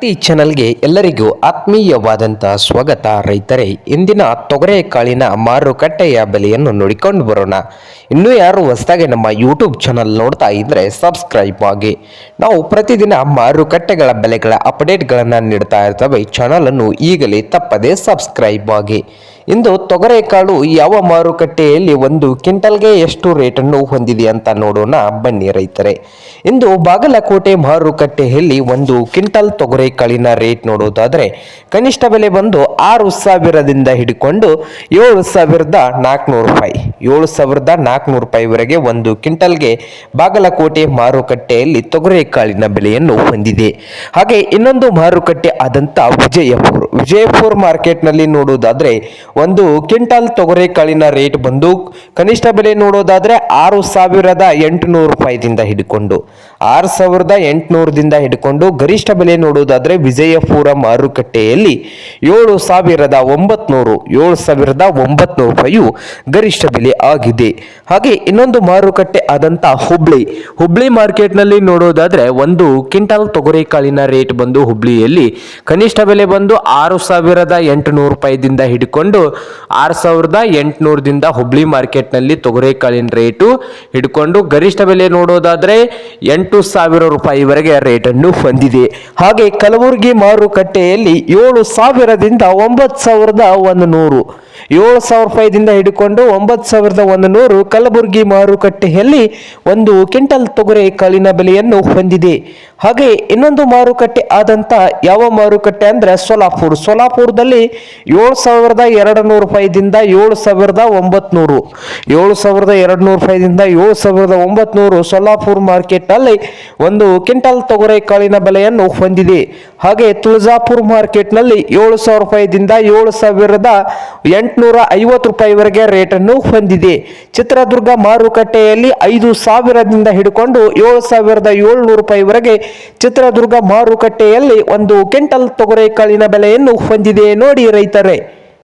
ಕ್ರಾಂತಿ ಚಾನಲ್ಗೆ ಎಲ್ಲರಿಗೂ ಆತ್ಮೀಯವಾದಂಥ ಸ್ವಾಗತ. ರೈತರೇ, ಇಂದಿನ ತೊಗರೆ ಕಾಳಿನ ಮಾರುಕಟ್ಟೆಯ ಬೆಲೆಯನ್ನು ನೋಡಿಕೊಂಡು ಬರೋಣ. ಇನ್ನೂ ಯಾರು ಹೊಸದಾಗಿ ನಮ್ಮ ಯೂಟ್ಯೂಬ್ ಚಾನಲ್ ನೋಡ್ತಾ ಇದ್ದರೆ ಸಬ್ಸ್ಕ್ರೈಬ್ ಆಗಿ. ನಾವು ಪ್ರತಿದಿನ ಮಾರುಕಟ್ಟೆಗಳ ಬೆಲೆಗಳ ಅಪ್ಡೇಟ್ಗಳನ್ನು ನೀಡ್ತಾ ಇರ್ತವೆ. ಚಾನಲನ್ನು ಈಗಲೇ ತಪ್ಪದೇ ಸಬ್ಸ್ಕ್ರೈಬ್ ಆಗಿ. ಇಂದು ತೊಗರೆಕಾಳು ಯಾವ ಮಾರುಕಟ್ಟೆಯಲ್ಲಿ ಒಂದು ಕ್ವಿಂಟಲ್ಗೆ ಎಷ್ಟು ರೇಟನ್ನು ಹೊಂದಿದೆ ಅಂತ ನೋಡೋಣ ಬನ್ನಿ ರೈತರೆ. ಇಂದು ಬಾಗಲಕೋಟೆ ಮಾರುಕಟ್ಟೆಯಲ್ಲಿ ಒಂದು ಕ್ವಿಂಟಲ್ ತೊಗರೆಕಾಳಿನ ರೇಟ್ ನೋಡೋದಾದರೆ ಕನಿಷ್ಠ ಬೆಲೆ ಬಂದು ಆರು ಸಾವಿರದಿಂದ ಹಿಡ್ಕೊಂಡು ಏಳು ಸಾವಿರದ ನಾಲ್ಕುನೂರು ರೂಪಾಯಿ. ಏಳು ಸಾವಿರದ ನಾಲ್ಕುನೂರು ರೂಪಾಯಿವರೆಗೆ ಒಂದು ಕ್ವಿಂಟಲ್ಗೆ ಬಾಗಲಕೋಟೆ ಮಾರುಕಟ್ಟೆಯಲ್ಲಿ ತೊಗರೆಕಾಳಿನ ಬೆಲೆಯನ್ನು ಹೊಂದಿದೆ. ಹಾಗೆ ಇನ್ನೊಂದು ಮಾರುಕಟ್ಟೆ ಆದಂಥ ವಿಜಯಪುರ. ವಿಜಯಪುರ ಮಾರ್ಕೆಟ್ನಲ್ಲಿ ನೋಡೋದಾದ್ರೆ ಒಂದು ಕ್ವಿಂಟಲ್ ತೊಗರೆಕಾಳಿನ ರೇಟ್ ಬಂದು ಕನಿಷ್ಠ ಬೆಲೆ ನೋಡೋದಾದರೆ ಆರು ಸಾವಿರದ ಎಂಟುನೂರು ರೂಪಾಯಿದಿಂದ ಹಿಡ್ಕೊಂಡು, ಆರು ಸಾವಿರದ ಎಂಟುನೂರದಿಂದ ಹಿಡ್ಕೊಂಡು ಗರಿಷ್ಠ ಬೆಲೆ ನೋಡೋದಾದರೆ ವಿಜಯಪುರ ಮಾರುಕಟ್ಟೆಯಲ್ಲಿ ಏಳು ಸಾವಿರದ ಒಂಬತ್ನೂರು, ಏಳು ಸಾವಿರದ ಒಂಬತ್ನೂರು ರೂಪಾಯಿಯು ಗರಿಷ್ಠ ಬೆಲೆ ಆಗಿದೆ. ಹಾಗೆ ಇನ್ನೊಂದು ಮಾರುಕಟ್ಟೆ ಆದಂಥ ಹುಬ್ಳಿ. ಹುಬ್ಳಿ ಮಾರ್ಕೆಟ್ನಲ್ಲಿ ನೋಡೋದಾದರೆ ಒಂದು ಕ್ವಿಂಟಲ್ ತೊಗರೆಕಾಳಿನ ರೇಟ್ ಬಂದು ಹುಬ್ಳಿಯಲ್ಲಿ ಕನಿಷ್ಠ ಬೆಲೆ ಬಂದು ಆರು ಸಾವಿರದ ಎಂಟುನೂರು ರೂಪಾಯಿದಿಂದ ಹಿಡ್ಕೊಂಡು ಆರು ಸಾವಿರದ ಎಂಟುನೂರದಿಂದ ಹುಬ್ಳಿ ಮಾರ್ಕೆಟ್ನಲ್ಲಿ ತೊಗರೆಕಾಳಿನ ರೇಟು ಹಿಡ್ಕೊಂಡು ಗರಿಷ್ಠ ಬೆಲೆ ನೋಡೋದಾದ್ರೆ ಎಂಟು ಸಾವಿರ ರೂಪಾಯಿವರೆಗೆ ರೇಟನ್ನು ಹೊಂದಿದೆ. ಹಾಗೆ ಕಲಬುರಗಿ ಮಾರುಕಟ್ಟೆಯಲ್ಲಿ ಏಳು ಸಾವಿರದಿಂದ ಒಂಬತ್ತು ಸಾವಿರದ ಒಂದು ನೂರು ಏಳು ಸಾವಿರ ರೂಪಾಯಿದಿಂದ ಹಿಡ್ಕೊಂಡು ಒಂಬತ್ತು ಸಾವಿರದ ಒಂದು ನೂರು ಕಲಬುರಗಿ ಮಾರುಕಟ್ಟೆಯಲ್ಲಿ ಒಂದು ಕ್ವಿಂಟಲ್ ತೊಗರೆ ಕಾಳಿನ ಬೆಲೆಯನ್ನು ಹೊಂದಿದೆ. ಹಾಗೆ ಇನ್ನೊಂದು ಮಾರುಕಟ್ಟೆ ಆದಂತ ಯಾವ ಮಾರುಕಟ್ಟೆ ಅಂದ್ರೆ ಸೋಲಾಪುರ್. ಸೋಲಾಪುರದಲ್ಲಿ ಏಳು ಸಾವಿರದ ಎರಡು ನೂರು ರೂಪಾಯಿದಿಂದ ಏಳು ಸಾವಿರದ ಒಂಬತ್ನೂರು. ಏಳು ಸಾವಿರದ ಎರಡು ನೂರು ರೂಪಾಯಿದಿಂದ ಏಳು ಸಾವಿರದ ಒಂಬತ್ನೂರು ಸೊಲ್ಲಾಪುರ್ ಮಾರ್ಕೆಟ್ನಲ್ಲಿ ಒಂದು ಕ್ವಿಂಟಲ್ ತೊಗರೆ ಕಾಳಿನ ಬೆಲೆಯನ್ನು ಹೊಂದಿದೆ. ಹಾಗೆ ತುಳಜಾಪುರ್ ಮಾರ್ಕೆಟ್ನಲ್ಲಿ ಏಳು ಸಾವಿರ ರೂಪಾಯಿದಿಂದ ಏಳು ಸಾವಿರದ ಎಂಟುನೂರ ಐವತ್ತು ರೂಪಾಯಿವರೆಗೆ ರೇಟನ್ನು ಹೊಂದಿದೆ. ಚಿತ್ರದುರ್ಗ ಮಾರುಕಟ್ಟೆಯಲ್ಲಿ ಐದು ಸಾವಿರದಿಂದ ಹಿಡ್ಕೊಂಡು ಏಳು ಸಾವಿರದ ಏಳ್ನೂರು ರೂಪಾಯಿವರೆಗೆ ಚಿತ್ರದುರ್ಗ ಮಾರುಕಟ್ಟೆಯಲ್ಲಿ ಒಂದು ಕ್ವಿಂಟಲ್ ತೊಗರೆಕಾಳಿನ ಬೆಲೆಯನ್ನು ಹೊಂದಿದೆ ನೋಡಿ ರೈತರೇ.